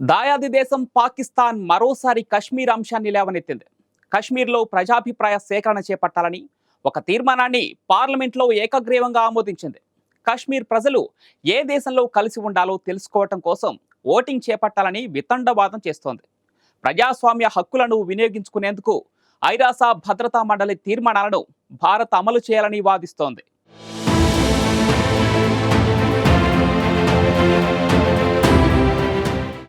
దాయాది దేశం పాకిస్తాన్ మరోసారి కశ్మీర్ అంశాన్ని లేవనెత్తింది. కశ్మీర్లో ప్రజాభిప్రాయ సేకరణ చేపట్టాలని ఒక తీర్మానాన్ని పార్లమెంట్లో ఏకగ్రీవంగా ఆమోదించింది. కశ్మీర్ ప్రజలు ఏ దేశంలో కలిసి ఉండాలో తెలుసుకోవటం కోసం ఓటింగ్ చేపట్టాలని వితండవాదం చేస్తోంది. ప్రజాస్వామ్య హక్కులను వినియోగించుకునేందుకు ఐరాస భద్రతా మండలి తీర్మానాలను భారత్ అమలు చేయాలని వాదిస్తోంది.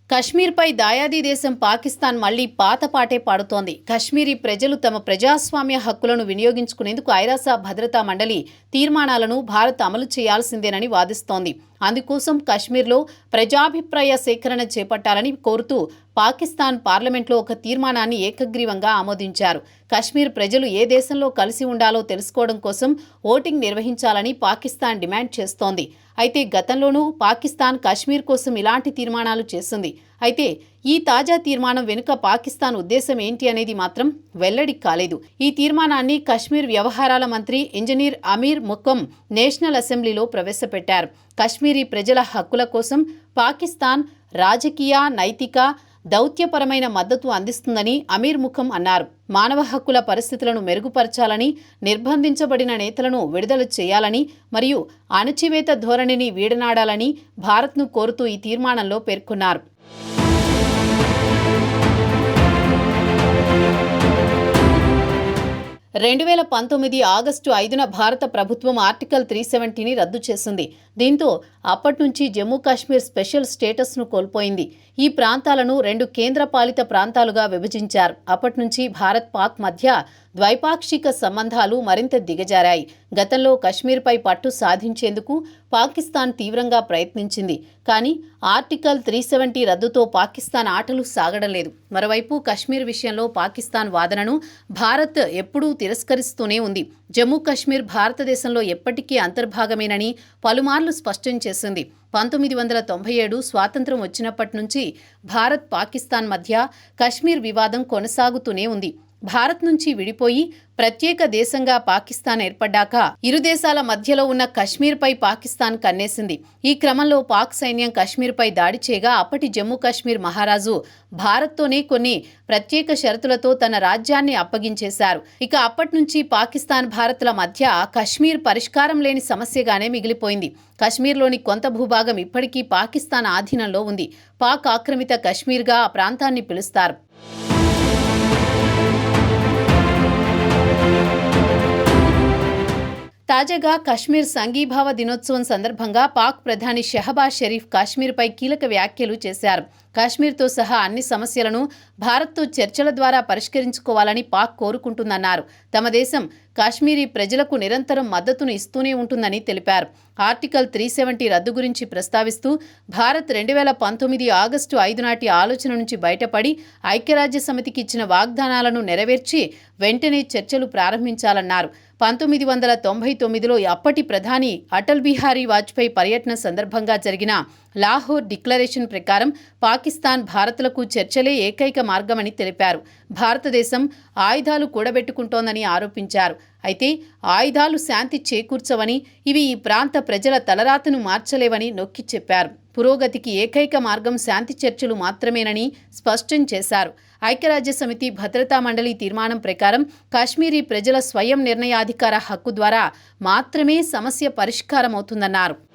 కశ్మీర్పై దాయాది దేశం పాకిస్తాన్ మళ్ళీ పాత పాటే పాడుతోంది. కశ్మీరీ ప్రజలు తమ ప్రజాస్వామ్య హక్కులను వినియోగించుకునేందుకు ఐరాస భద్రతా మండలి తీర్మానాలను భారత్ అమలు చేయాల్సిందేనని వాదిస్తోంది. అందుకోసం కశ్మీర్లో ప్రజాభిప్రాయ సేకరణ చేపట్టాలని కోరుతూ పాకిస్తాన్ పార్లమెంట్లో ఒక తీర్మానాన్ని ఏకగ్రీవంగా ఆమోదించారు. కశ్మీర్ ప్రజలు ఏ దేశంలో కలిసి ఉండాలో తెలుసుకోవడం కోసం ఓటింగ్ నిర్వహించాలని పాకిస్తాన్ డిమాండ్ చేస్తోంది. అయితే గతంలోనూ పాకిస్తాన్ కశ్మీర్ కోసం ఇలాంటి తీర్మానాలు చేస్తుంది. అయితే ఈ తాజా తీర్మానం వెనుక పాకిస్తాన్ ఉద్దేశం ఏంటి అనేది మాత్రం వెల్లడి కాలేదు. ఈ తీర్మానాన్ని కశ్మీర్ వ్యవహారాల మంత్రి ఇంజనీర్ అమీర్ ముక్కం నేషనల్ అసెంబ్లీలో ప్రవేశపెట్టారు. కశ్మీరీ ప్రజల హక్కుల కోసం పాకిస్తాన్ రాజకీయ నైతిక దౌత్యపరమైన మద్దతు అందిస్తుందని అమీర్ ముఖం అన్నారు. మానవ హక్కుల పరిస్థితులను మెరుగుపరచాలని నిర్బంధించబడిన నేతలను విడుదల చేయాలని మరియు అణచివేత ధోరణిని వీడనాడాలని భారత్ను కోరుతూ ఈ తీర్మానంలో పేర్కొన్నారు. రెండు వేల పంతొమ్మిది ఆగస్టు ఐదున భారత ప్రభుత్వం ఆర్టికల్ త్రీ సెవెంటీని రద్దు చేసింది. దీంతో అప్పటి నుంచి జమ్మూ కాశ్మీర్ స్పెషల్ స్టేటస్ను కోల్పోయింది. ఈ ప్రాంతాలను రెండు కేంద్రపాలిత ప్రాంతాలుగా విభజించారు. అప్పటి నుంచి భారత్ పాక్ మధ్య ద్వైపాక్షిక సంబంధాలు మరింత దిగజారాయి. గతంలో కశ్మీర్పై పట్టు సాధించేందుకు పాకిస్తాన్ తీవ్రంగా ప్రయత్నించింది. కానీ ఆర్టికల్ త్రీ సెవెంటీ రద్దుతో పాకిస్తాన్ ఆటలు సాగడం లేదు. మరోవైపు కశ్మీర్ విషయంలో పాకిస్తాన్ వాదనను భారత్ ఎప్పుడూ తిరస్కరిస్తూనే ఉంది. జమ్మూ కశ్మీర్ భారతదేశంలో ఎప్పటికీ అంతర్భాగమేనని పలుమార్లు స్పష్టం చేసింది. పంతొమ్మిది వందల తొంభై ఏడు స్వాతంత్రం వచ్చినప్పటి నుంచి భారత్ పాకిస్తాన్ మధ్య కశ్మీర్ వివాదం కొనసాగుతూనే ఉంది. భారత్ నుంచి విడిపోయి ప్రత్యేక దేశంగా పాకిస్తాన్ ఏర్పడ్డాక ఇరు దేశాల మధ్యలో ఉన్న కశ్మీర్పై పాకిస్తాన్ కన్నేసింది. ఈ క్రమంలో పాక్ సైన్యం కశ్మీర్పై దాడి చేయగా అప్పటి జమ్మూ కాశ్మీర్ మహారాజు భారత్తోనే కొన్ని ప్రత్యేక షరతులతో తన రాజ్యాన్ని అప్పగించేశారు. ఇక అప్పటి నుంచి పాకిస్తాన్ భారత్ల మధ్య కశ్మీర్ పరిష్కారం లేని సమస్యగానే మిగిలిపోయింది. కశ్మీర్లోని కొంత భూభాగం ఇప్పటికీ పాకిస్తాన్ ఆధీనంలో ఉంది. పాక్ ఆక్రమిత కశ్మీర్గా ఆ ప్రాంతాన్ని పిలుస్తారు. తాజాగా కశ్మీర్ సంఘీభావ దినోత్సవం సందర్భంగా పాక్ ప్రధాని షెహబాజ్ షరీఫ్ కాశ్మీర్పై కీలక వ్యాఖ్యలు చేశారు. కాశ్మీర్తో సహా అన్ని సమస్యలను భారత్తో చర్చల ద్వారా పరిష్కరించుకోవాలని పాక్ కోరుకుంటుందన్నారు. తమ దేశం కాశ్మీరీ ప్రజలకు నిరంతరం మద్దతును ఇస్తూనే ఉంటుందని తెలిపారు. ఆర్టికల్ త్రీ సెవెంటీ రద్దు గురించి ప్రస్తావిస్తూ భారత్ రెండు వేల పంతొమ్మిది ఆగస్టు ఐదు నాటి ఆలోచన నుంచి బయటపడి ఐక్యరాజ్య సమితికి ఇచ్చిన వాగ్దానాలను నెరవేర్చి వెంటనే చర్చలు ప్రారంభించాలన్నారు. పంతొమ్మిది వందల తొంభై తొమ్మిదిలో అప్పటి ప్రధాని అటల్ బిహారీ వాజ్పేయి పర్యటన సందర్భంగా జరిగిన లాహోర్ డిక్లరేషన్ ప్రకారం పాకిస్తాన్ భారత్లకు చర్చలే ఏకైక మార్గమని తెలిపారు. భారతదేశం ఆయుధాలు కూడబెట్టుకుంటోందని ఆరోపించారు. అయితే ఆయుధాలు శాంతి చేకూర్చవని ఇవి ఈ ప్రాంత ప్రజల తలరాతను మార్చలేవని నొక్కి చెప్పారు. పురోగతికి ఏకైక మార్గం శాంతి చర్చలు మాత్రమేనని స్పష్టం చేశారు. ఐక్యరాజ్య సమితి భద్రతా మండలి తీర్మానం ప్రకారం కాశ్మీరీ ప్రజల స్వయం నిర్ణయాధికార హక్కు ద్వారా మాత్రమే సమస్య పరిష్కారమవుతుందన్నారు.